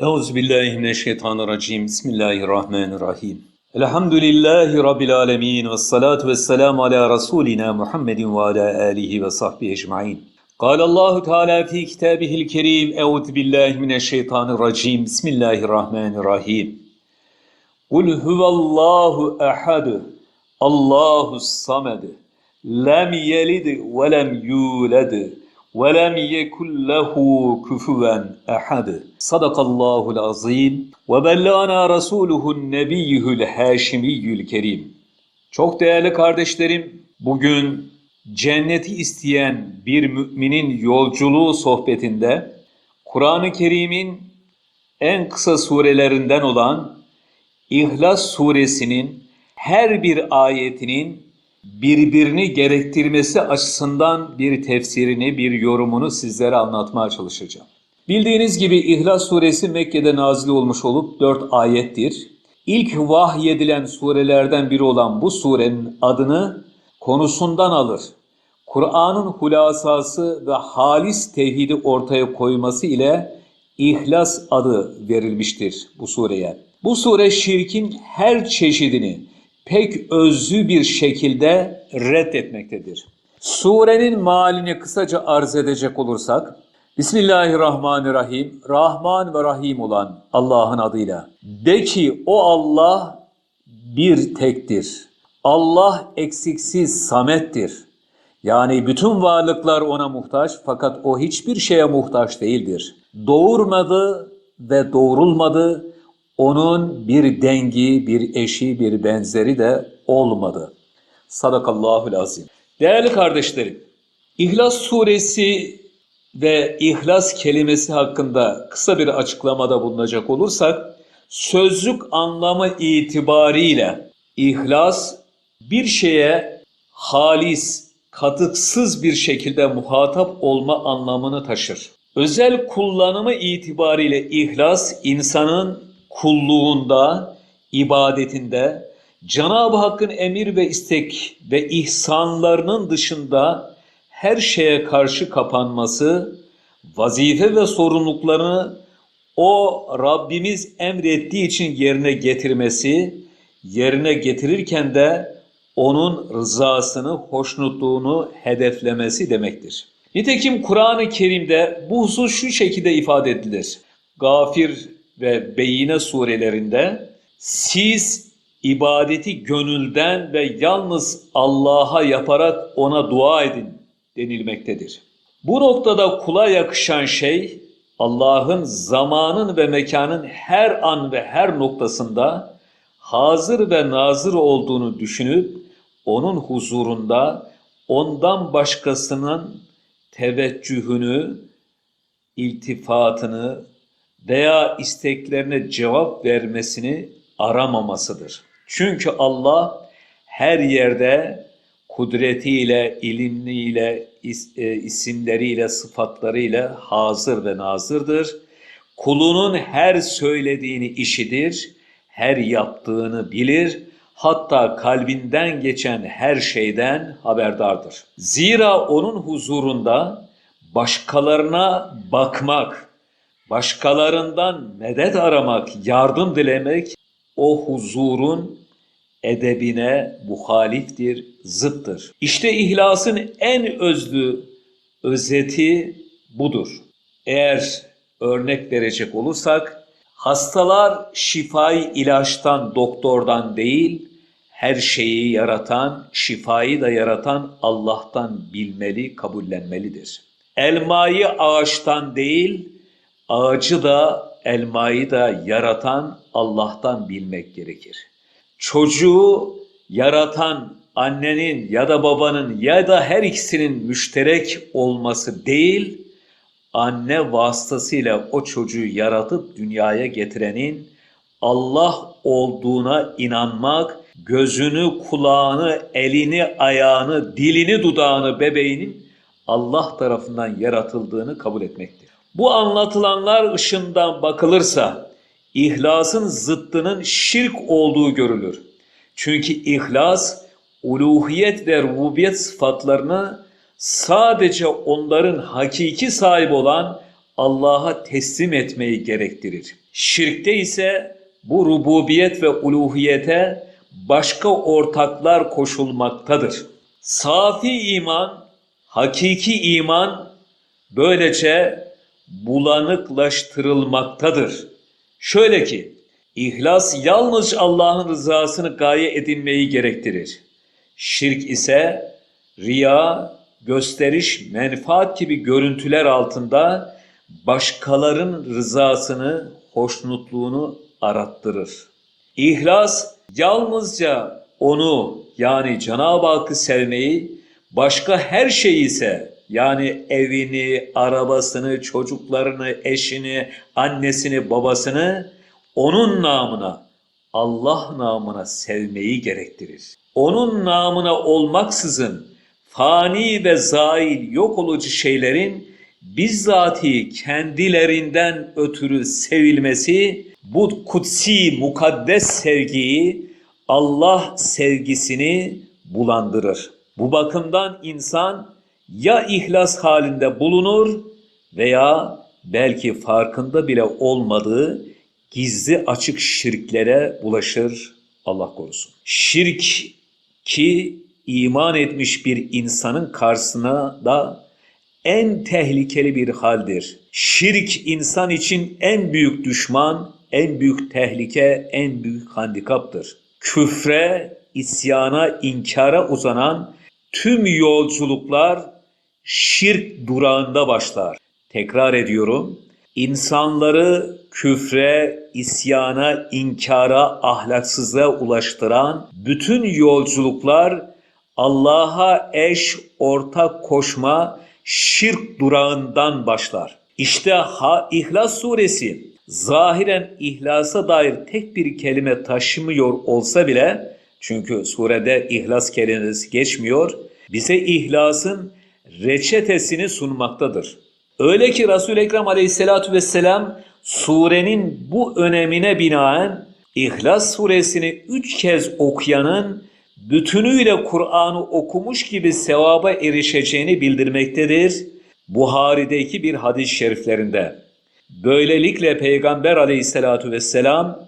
Euzubillahimineşşeytanirracim. Bismillahirrahmanirrahim. Elhamdülillahi Rabbil alemin. Ve salatu ve selamu ala Resulina Muhammedin ve ala alihi ve sahbihi ecma'in. قال الله تعالى في كتابه الكريم أعوذ بالله من الشيطان الرجيم بسم الله الرحمن الرحيم قل هو الله أحد الله الصمد لم يلد ولم يولد ولم يكن له كفوا أحد صدق الله العظيم وبلغنا رسوله النبي الهاشمي الكريم Çok değerli kardeşlerim, bugün cenneti isteyen bir müminin yolculuğu sohbetinde Kur'an-ı Kerim'in en kısa surelerinden olan İhlas suresinin her bir ayetinin birbirini gerektirmesi açısından bir tefsirini, bir yorumunu sizlere anlatmaya çalışacağım. Bildiğiniz gibi İhlas suresi Mekke'de nazil olmuş olup dört ayettir. İlk vahyedilen surelerden biri olan bu surenin adını konusundan alır. Kur'an'ın hulasası ve halis tevhidi ortaya koyması ile İhlas adı verilmiştir bu sureye. Bu sure şirkin her çeşidini pek özlü bir şekilde reddetmektedir. Surenin malini kısaca arz edecek olursak, Bismillahirrahmanirrahim, Rahman ve Rahim olan Allah'ın adıyla. De ki o Allah bir tektir. Allah eksiksiz samettir. Yani bütün varlıklar ona muhtaç fakat o hiçbir şeye muhtaç değildir. Doğurmadı ve doğrulmadı. Onun bir dengi, bir eşi, bir benzeri de olmadı. Sadakallahul azim. Değerli kardeşlerim, İhlas suresi ve ihlas kelimesi hakkında kısa bir açıklamada bulunacak olursak, sözlük anlamı itibariyle ihlas bir şeye halis, katıksız bir şekilde muhatap olma anlamını taşır. Özel kullanımı itibariyle ihlas insanın kulluğunda, ibadetinde, Cenab-ı Hakk'ın emir ve istek ve ihsanlarının dışında her şeye karşı kapanması, vazife ve sorumluluklarını o Rabbimiz emrettiği için yerine getirmesi, yerine getirirken de onun rızasını, hoşnutluğunu hedeflemesi demektir. Nitekim Kur'an-ı Kerim'de bu husus şu şekilde ifade edilir. Gafir ve Beyine surelerinde siz ibadeti gönülden ve yalnız Allah'a yaparak ona dua edin denilmektedir. Bu noktada kula yakışan şey Allah'ın zamanın ve mekanın her an ve her noktasında hazır ve nazır olduğunu düşünüp onun huzurunda ondan başkasının teveccühünü, iltifatını veya isteklerine cevap vermesini aramamasıdır. Çünkü Allah her yerde kudretiyle, ilimliyle, e, isimleriyle, sıfatlarıyla hazır ve nazırdır. Kulunun her söylediğini işidir, her yaptığını bilir, hatta kalbinden geçen her şeyden haberdardır. Zira onun huzurunda başkalarına bakmak, başkalarından medet aramak, yardım dilemek o huzurun edebine muhaliftir, zıttır. İşte ihlasın en özlü özeti budur. Eğer örnek verecek olursak, hastalar şifayı ilaçtan, doktordan değil, her şeyi yaratan, şifayı da yaratan Allah'tan bilmeli, kabullenmelidir. Elmayı ağaçtan değil, ağacı da elmayı da yaratan Allah'tan bilmek gerekir. Çocuğu yaratan annenin ya da babanın ya da her ikisinin müşterek olması değil, anne vasıtasıyla o çocuğu yaratıp dünyaya getirenin Allah olduğuna inanmak, gözünü, kulağını, elini, ayağını, dilini, dudağını, bebeğinin Allah tarafından yaratıldığını kabul etmektir. Bu anlatılanlar ışığından bakılırsa ihlasın zıttının şirk olduğu görülür. Çünkü ihlas uluhiyet ve rububiyet sıfatlarını sadece onların hakiki sahibi olan Allah'a teslim etmeyi gerektirir. Şirkte ise bu rububiyet ve uluhiyete başka ortaklar koşulmaktadır. Safi iman, hakiki iman böylece bulanıklaştırılmaktadır. Şöyle ki, ihlas yalnız Allah'ın rızasını gaye edinmeyi gerektirir. Şirk ise riya, gösteriş, menfaat gibi görüntüler altında başkaların rızasını, hoşnutluğunu arattırır. İhlas yalnızca onu yani Cenab-ı Hakk'ı sevmeyi, başka her şeyi ise yani evini, arabasını, çocuklarını, eşini, annesini, babasını onun namına, Allah namına sevmeyi gerektirir. Onun namına olmaksızın fani ve zail yok olucu şeylerin bizzati kendilerinden ötürü sevilmesi bu kutsi mukaddes sevgiyi Allah sevgisini bulandırır. Bu bakımdan insan ya ihlas halinde bulunur veya belki farkında bile olmadığı gizli açık şirklere bulaşır Allah korusun. Şirk ki iman etmiş bir insanın karşısına da en tehlikeli bir haldir. Şirk insan için en büyük düşman, en büyük tehlike, en büyük handikaptır. Küfre, isyana, inkara uzanan tüm yolculuklar şirk durağında başlar. Tekrar ediyorum. İnsanları küfre, isyana, inkara, ahlaksızlığa ulaştıran bütün yolculuklar Allah'a eş, ortak koşma, şirk durağından başlar. İşte ha, İhlas suresi zahiren ihlasa dair tek bir kelime taşımıyor olsa bile çünkü surede ihlas kelimesi geçmiyor, bize ihlasın reçetesini sunmaktadır. Öyle ki Resul-i Ekrem aleyhissalatu vesselam surenin bu önemine binaen İhlas suresini üç kez okuyanın bütünüyle Kur'an'ı okumuş gibi sevaba erişeceğini bildirmektedir. Buhari'deki bir hadis-i şeriflerinde. Böylelikle Peygamber aleyhissalatu vesselam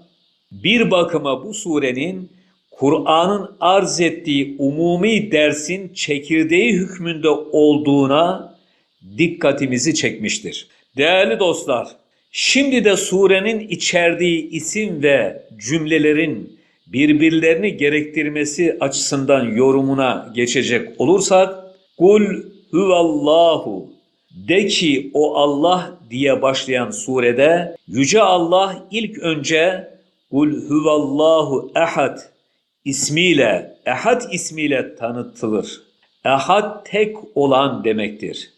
bir bakıma bu surenin Kur'an'ın arz ettiği umumi dersin çekirdeği hükmünde olduğuna dikkatimizi çekmiştir. Değerli dostlar, şimdi de surenin içerdiği isim ve cümlelerin birbirlerini gerektirmesi açısından yorumuna geçecek olursak, Kul huvallahu de ki o Allah diye başlayan surede Yüce Allah ilk önce Kul huvallahu ehad ismiyle, ehad ismiyle tanıtılır. Ehad tek olan demektir.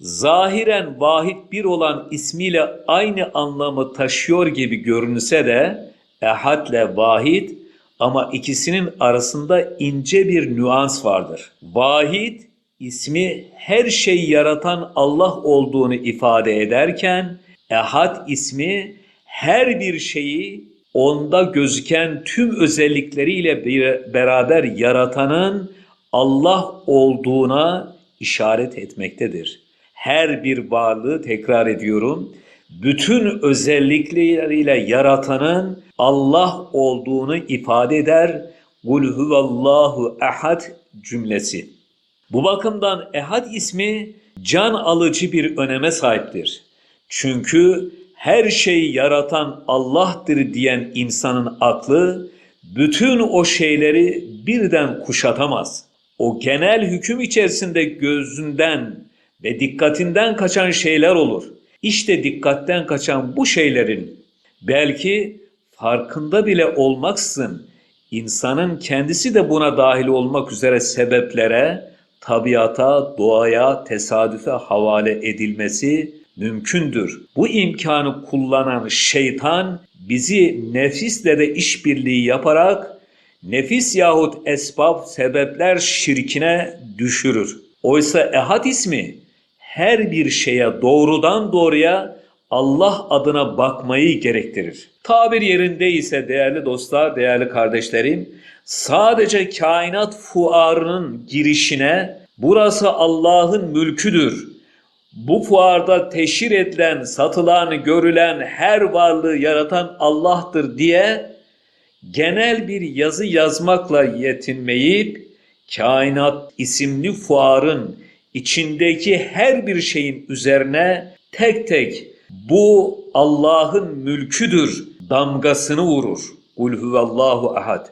Zahiren vahid bir olan ismiyle aynı anlamı taşıyor gibi görünse de ehadle vahid ama ikisinin arasında ince bir nüans vardır. Vahid ismi her şeyi yaratan Allah olduğunu ifade ederken ehad ismi her bir şeyi onda gözüken tüm özellikleriyle beraber yaratanın Allah olduğuna işaret etmektedir. Her bir varlığı tekrar ediyorum, bütün özellikleriyle yaratanın Allah olduğunu ifade eder. Kul huvallahu ehad cümlesi. Bu bakımdan ehad ismi can alıcı bir öneme sahiptir. Çünkü her şeyi yaratan Allah'tır diyen insanın aklı bütün o şeyleri birden kuşatamaz. O genel hüküm içerisinde gözünden ve dikkatinden kaçan şeyler olur. İşte dikkatten kaçan bu şeylerin belki farkında bile olmaksızın insanın kendisi de buna dahil olmak üzere sebeplere, tabiata, doğaya, tesadüfe havale edilmesi mümkündür. Bu imkanı kullanan şeytan bizi nefisle de işbirliği yaparak nefis yahut esbab sebepler şirkine düşürür. Oysa ehad ismi her bir şeye doğrudan doğruya Allah adına bakmayı gerektirir. Tabir yerinde ise değerli dostlar, değerli kardeşlerim, sadece kainat fuarının girişine burası Allah'ın mülküdür. Bu fuarda teşhir edilen, satılan, görülen her varlığı yaratan Allah'tır diye genel bir yazı yazmakla yetinmeyip kainat isimli fuarın içindeki her bir şeyin üzerine tek tek bu Allah'ın mülküdür damgasını vurur. Kul huvallahu ahad.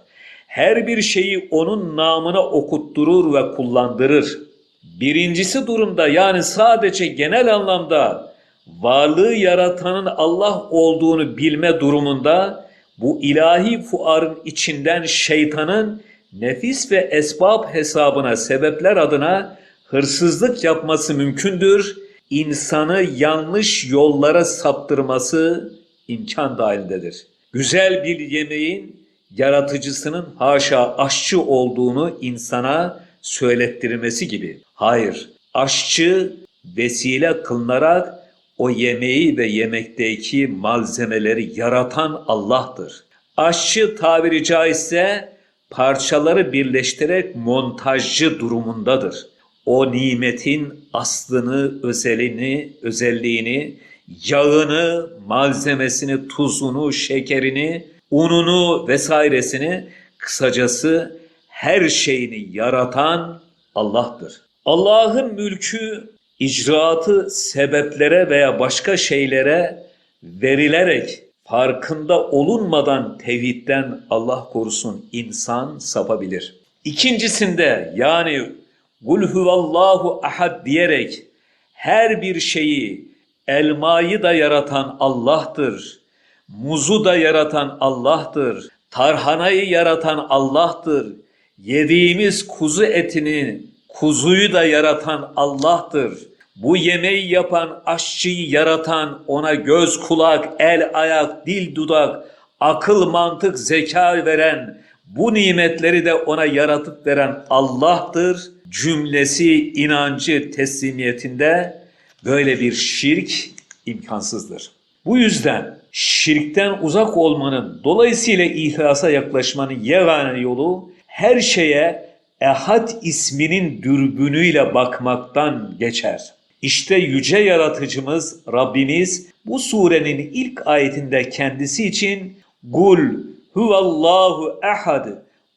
Her bir şeyi onun namına okutturur ve kullandırır. Birincisi durumda yani sadece genel anlamda varlığı yaratanın Allah olduğunu bilme durumunda bu ilahi fuarın içinden şeytanın nefis ve esbab hesabına sebepler adına hırsızlık yapması mümkündür. İnsanı yanlış yollara saptırması imkan dahilindedir. Güzel bir yemeğin yaratıcısının haşa aşçı olduğunu insana söylettirmesi gibi. Hayır, aşçı vesile kılınarak o yemeği ve yemekteki malzemeleri yaratan Allah'tır. Aşçı tabiri caizse parçaları birleştirerek montajcı durumundadır. O nimetin aslını, özelini, özelliğini, yağını, malzemesini, tuzunu, şekerini, ununu vesairesini kısacası her şeyini yaratan Allah'tır. Allah'ın mülkü icraatı sebeplere veya başka şeylere verilerek farkında olunmadan tevhidden Allah korusun insan sapabilir. İkincisinde yani Kul huvallahu ahad diyerek her bir şeyi elmayı da yaratan Allah'tır. Muzu da yaratan Allah'tır. Tarhanayı yaratan Allah'tır. Yediğimiz kuzu etini, kuzuyu da yaratan Allah'tır. Bu yemeği yapan, aşçıyı yaratan, ona göz, kulak, el, ayak, dil, dudak, akıl, mantık, zeka veren, bu nimetleri de ona yaratıp veren Allah'tır. Cümlesi inancı teslimiyetinde böyle bir şirk imkansızdır. Bu yüzden şirkten uzak olmanın, dolayısıyla ihlasa yaklaşmanın yegane yolu her şeye Ehad isminin dürbünüyle bakmaktan geçer. İşte yüce yaratıcımız Rabbimiz bu surenin ilk ayetinde kendisi için Gul huvallahu ehad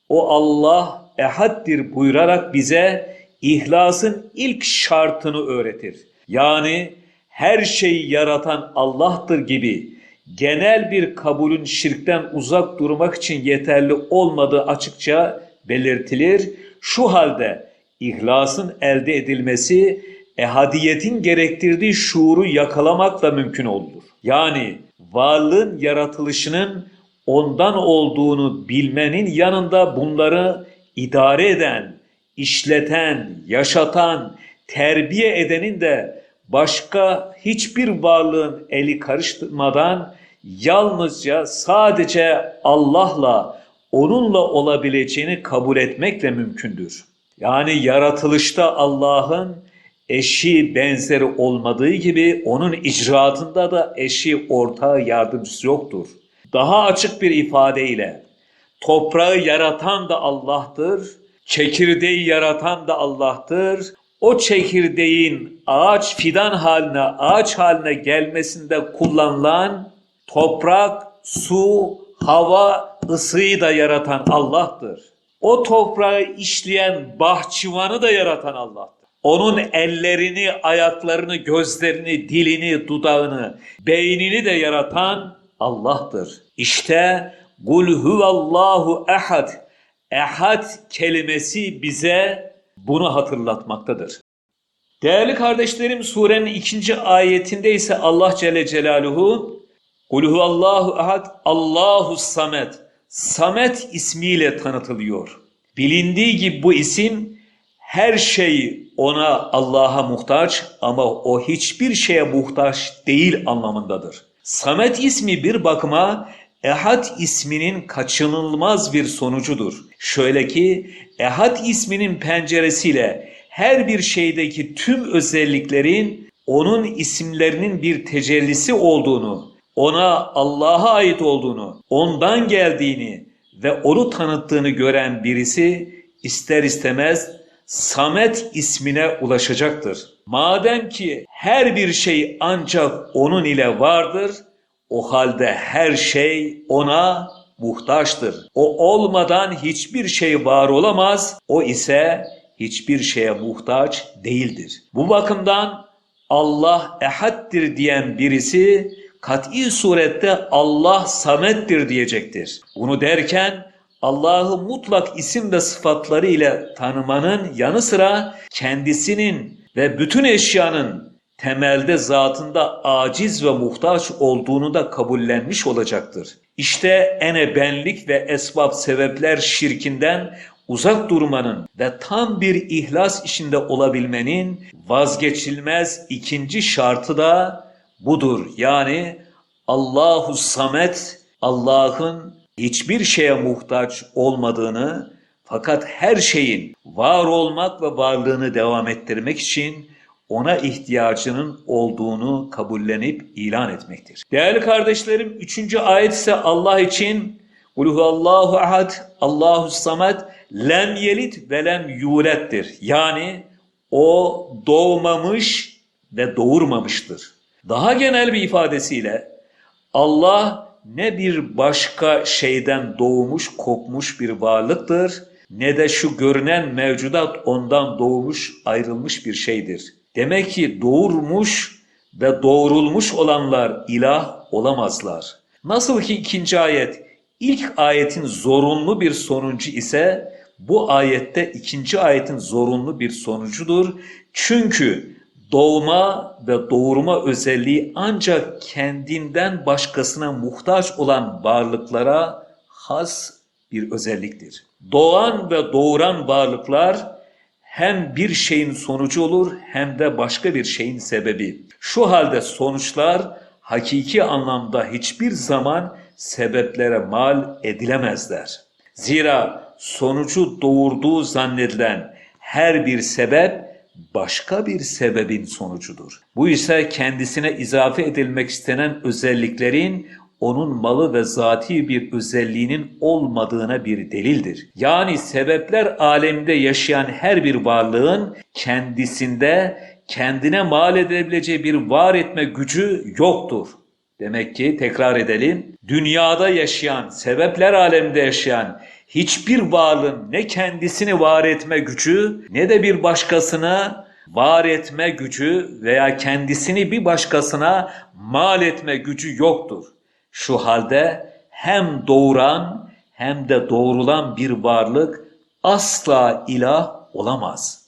o Allah ehaddir buyurarak bize ihlasın ilk şartını öğretir. Yani her şeyi yaratan Allah'tır gibi genel bir kabulün şirkten uzak durmak için yeterli olmadığı açıkça belirtilir. Şu halde ihlasın elde edilmesi ehadiyetin gerektirdiği şuuru yakalamakla mümkün olur. Yani varlığın yaratılışının ondan olduğunu bilmenin yanında bunları idare eden, işleten, yaşatan, terbiye edenin de başka hiçbir varlığın eli karıştırmadan yalnızca sadece Allah'la onunla olabileceğini kabul etmekle mümkündür. Yani yaratılışta Allah'ın eşi benzeri olmadığı gibi onun icraatında da eşi ortağı yardımcısı yoktur. Daha açık bir ifadeyle toprağı yaratan da Allah'tır, çekirdeği yaratan da Allah'tır. O çekirdeğin ağaç fidan haline, ağaç haline gelmesinde kullanılan toprak, su, hava, ısıyı da yaratan Allah'tır. O toprağı işleyen bahçıvanı da yaratan Allah'tır. Onun ellerini, ayaklarını, gözlerini, dilini, dudağını, beynini de yaratan Allah'tır. İşte Kul huvallahu ehad. Ehad kelimesi bize bunu hatırlatmaktadır. Değerli kardeşlerim surenin ikinci ayetinde ise Allah Celle Celaluhu Kul huvallahu ehad Allahu samet. Samet ismiyle tanıtılıyor. Bilindiği gibi bu isim her şey ona Allah'a muhtaç ama o hiçbir şeye muhtaç değil anlamındadır. Samet ismi bir bakıma Ehad isminin kaçınılmaz bir sonucudur. Şöyle ki Ehad isminin penceresiyle her bir şeydeki tüm özelliklerin onun isimlerinin bir tecellisi olduğunu, ona Allah'a ait olduğunu, ondan geldiğini ve onu tanıttığını gören birisi ister istemez Samet ismine ulaşacaktır. Madem ki Her bir şey ancak onun ile vardır. O halde her şey ona muhtaçtır. O olmadan hiçbir şey var olamaz. O ise hiçbir şeye muhtaç değildir. Bu bakımdan Allah ehaddir diyen birisi kat'i surette Allah samettir diyecektir. Bunu derken Allah'ı mutlak isim ve sıfatları ile tanımanın yanı sıra kendisinin ve bütün eşyanın temelde zatında aciz ve muhtaç olduğunu da kabullenmiş olacaktır. İşte ene benlik ve esbab sebepler şirkinden uzak durmanın ve tam bir ihlas içinde olabilmenin vazgeçilmez ikinci şartı da budur. Yani Allahu Samet Allah'ın hiçbir şeye muhtaç olmadığını fakat her şeyin var olmak ve varlığını devam ettirmek için ona ihtiyacının olduğunu kabullenip ilan etmektir. Değerli kardeşlerim, üçüncü ayet ise Allah için Kulhu Allahu ahad, Allahu samet, lem yelit ve lem yulettir. Yani o doğmamış ve doğurmamıştır. Daha genel bir ifadesiyle Allah ne bir başka şeyden doğmuş, kopmuş bir varlıktır, ne de şu görünen mevcudat ondan doğmuş, ayrılmış bir şeydir. Demek ki doğurmuş ve doğrulmuş olanlar ilah olamazlar. Nasıl ki ikinci ayet ilk ayetin zorunlu bir sonucu ise bu ayette ikinci ayetin zorunlu bir sonucudur. Çünkü doğma ve doğurma özelliği ancak kendinden başkasına muhtaç olan varlıklara has bir özelliktir. Doğan ve doğuran varlıklar hem bir şeyin sonucu olur hem de başka bir şeyin sebebi. Şu halde sonuçlar hakiki anlamda hiçbir zaman sebeplere mal edilemezler. Zira sonucu doğurduğu zannedilen her bir sebep başka bir sebebin sonucudur. Bu ise kendisine izafe edilmek istenen özelliklerin onun malı ve zati bir özelliğinin olmadığına bir delildir. Yani sebepler aleminde yaşayan her bir varlığın kendisinde kendine mal edebileceği bir var etme gücü yoktur. Demek ki tekrar edelim. Dünyada yaşayan, sebepler aleminde yaşayan hiçbir varlığın ne kendisini var etme gücü ne de bir başkasına var etme gücü veya kendisini bir başkasına mal etme gücü yoktur. Şu halde hem doğuran hem de doğrulan bir varlık asla ilah olamaz.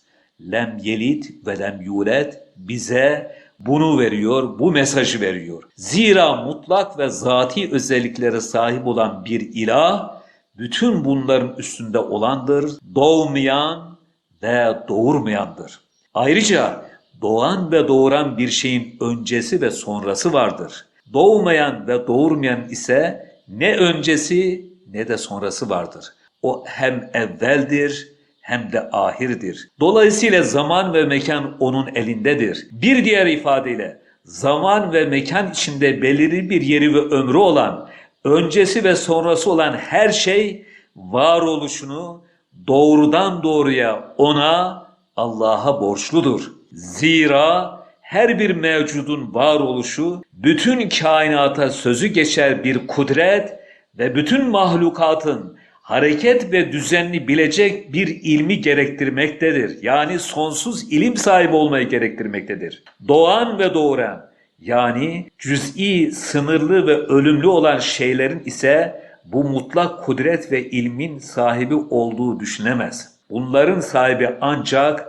Lem yelit ve lem yulet bize bunu veriyor, bu mesajı veriyor. Zira mutlak ve zati özelliklere sahip olan bir ilah, bütün bunların üstünde olandır, doğmayan ve doğurmayandır. Ayrıca doğan ve doğuran bir şeyin öncesi ve sonrası vardır. Doğmayan ve doğurmayan ise ne öncesi ne de sonrası vardır. O hem evveldir hem de ahirdir. Dolayısıyla zaman ve mekan onun elindedir. Bir diğer ifadeyle zaman ve mekan içinde belirli bir yeri ve ömrü olan, öncesi ve sonrası olan her şey varoluşunu doğrudan doğruya ona Allah'a borçludur. Zira her bir mevcudun varoluşu bütün kainata sözü geçer bir kudret ve bütün mahlukatın hareket ve düzenli bilecek bir ilmi gerektirmektedir. Yani sonsuz ilim sahibi olmayı gerektirmektedir. Doğan ve doğuran yani cüz'i, sınırlı ve ölümlü olan şeylerin ise bu mutlak kudret ve ilmin sahibi olduğu düşünemez. Bunların sahibi ancak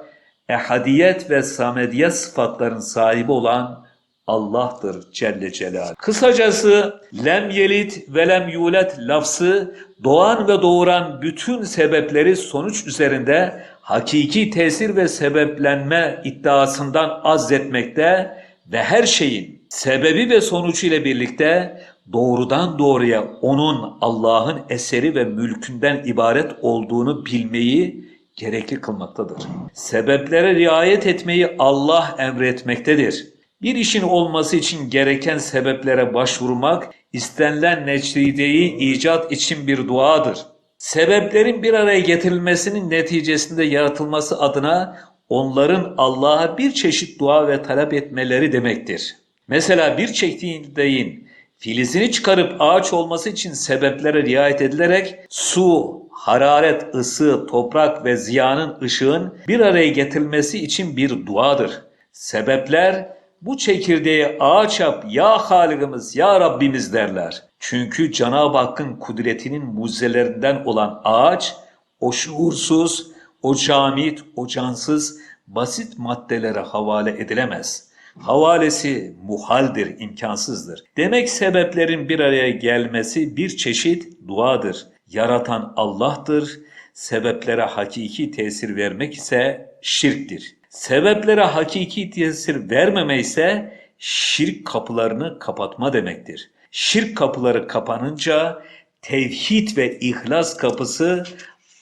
ehadiyet ve samediyet sıfatların sahibi olan Allah'tır Celle Celal. Kısacası lem yelit ve lem yulet lafzı doğan ve doğuran bütün sebepleri sonuç üzerinde hakiki tesir ve sebeplenme iddiasından azletmekte ve her şeyin sebebi ve sonucu ile birlikte doğrudan doğruya onun Allah'ın eseri ve mülkünden ibaret olduğunu bilmeyi gerekli kılmaktadır. Sebeplere riayet etmeyi Allah emretmektedir. Bir işin olması için gereken sebeplere başvurmak, istenilen neçrideyi icat için bir duadır. Sebeplerin bir araya getirilmesinin neticesinde yaratılması adına onların Allah'a bir çeşit dua ve talep etmeleri demektir. Mesela bir çekirdeğin filizini çıkarıp ağaç olması için sebeplere riayet edilerek su, hararet, ısı, toprak ve ziyanın ışığın bir araya getirilmesi için bir duadır. Sebepler bu çekirdeği ağaç yap ya Halikimiz ya Rabbimiz derler. Çünkü Cenab-ı Hakk'ın kudretinin mucizelerinden olan ağaç o şuursuz, o camit, o cansız basit maddelere havale edilemez. Havalesi muhaldir, imkansızdır. Demek sebeplerin bir araya gelmesi bir çeşit duadır. Yaratan Allah'tır. Sebeplere hakiki tesir vermek ise şirktir. Sebeplere hakiki tesir vermeme ise şirk kapılarını kapatma demektir. Şirk kapıları kapanınca tevhid ve ihlas kapısı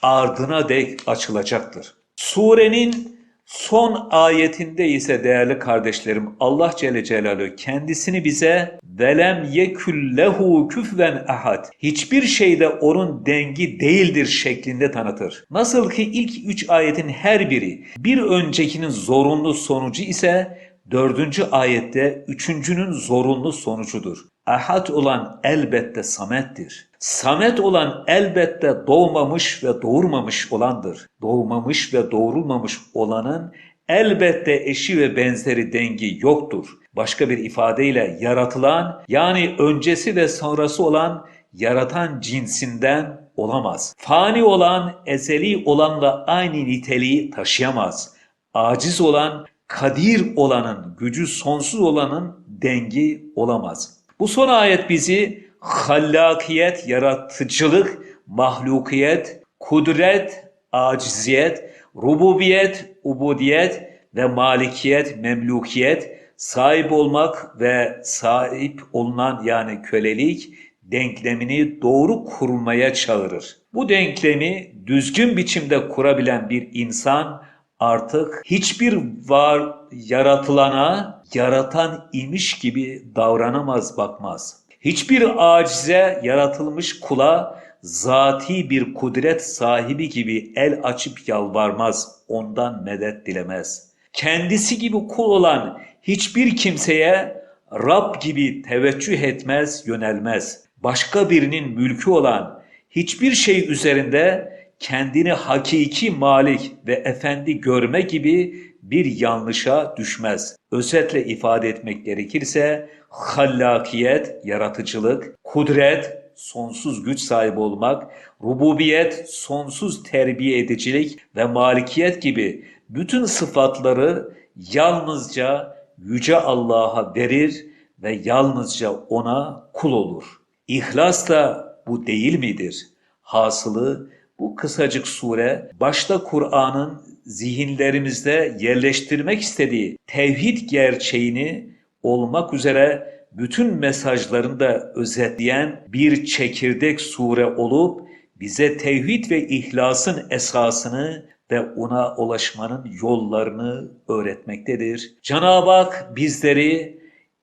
ardına dek açılacaktır. Surenin son ayetinde ise değerli kardeşlerim Allah Celle Celaluhu kendisini bize velem yekullehu küfven ahad hiçbir şeyde onun dengi değildir şeklinde tanıtır. Nasıl ki ilk üç ayetin her biri bir öncekinin zorunlu sonucu ise dördüncü ayette üçüncünün zorunlu sonucudur. Ahad olan elbette Samet'tir. Samet olan elbette doğmamış ve doğurmamış olandır. Doğmamış ve doğrulmamış olanın elbette eşi ve benzeri dengi yoktur. Başka bir ifadeyle yaratılan yani öncesi ve sonrası olan yaratan cinsinden olamaz. Fani olan ezeli olanla aynı niteliği taşıyamaz. Aciz olan kadir olanın, gücü sonsuz olanın dengi olamaz. Bu son ayet bizi hallakiyet, yaratıcılık, mahlukiyet, kudret, aciziyet, rububiyet, ubudiyet ve malikiyet, memlukiyet, sahip olmak ve sahip olunan yani kölelik denklemini doğru kurmaya çağırır. Bu denklemi düzgün biçimde kurabilen bir insan artık hiçbir var yaratılana yaratan imiş gibi davranamaz bakmaz. Hiçbir acize yaratılmış kula zati bir kudret sahibi gibi el açıp yalvarmaz, ondan medet dilemez. Kendisi gibi kul olan hiçbir kimseye Rab gibi teveccüh etmez, yönelmez. Başka birinin mülkü olan hiçbir şey üzerinde kendini hakiki malik ve efendi görme gibi bir yanlışa düşmez. Özetle ifade etmek gerekirse hallakiyet, yaratıcılık, kudret, sonsuz güç sahibi olmak, rububiyet, sonsuz terbiye edicilik ve malikiyet gibi bütün sıfatları yalnızca Yüce Allah'a verir ve yalnızca ona kul olur. İhlas da bu değil midir? Hasılı bu kısacık sure başta Kur'an'ın zihinlerimizde yerleştirmek istediği tevhid gerçeğini olmak üzere bütün mesajlarını da özetleyen bir çekirdek sure olup bize tevhid ve ihlasın esasını ve ona ulaşmanın yollarını öğretmektedir. Cenab-ı Hak bizleri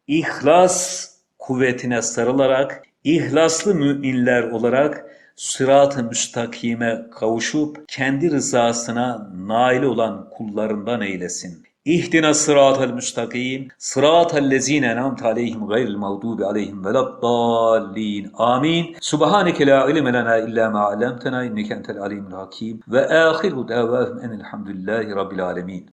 ihlas kuvvetine sarılarak ihlaslı müminler olarak sırat-ı müstakime kavuşup kendi rızasına nail olan kullarından eylesin. İhdina sıratel müstakim, sıratel lezine enamte aleyhim gayril mağdubi aleyhim veleddallin. Amin. Subhaneke la ilme lena illa ma allamtena inneke entel alimul hakim. Ve ahiru davahum enelhamdülillahi rabbil alemin.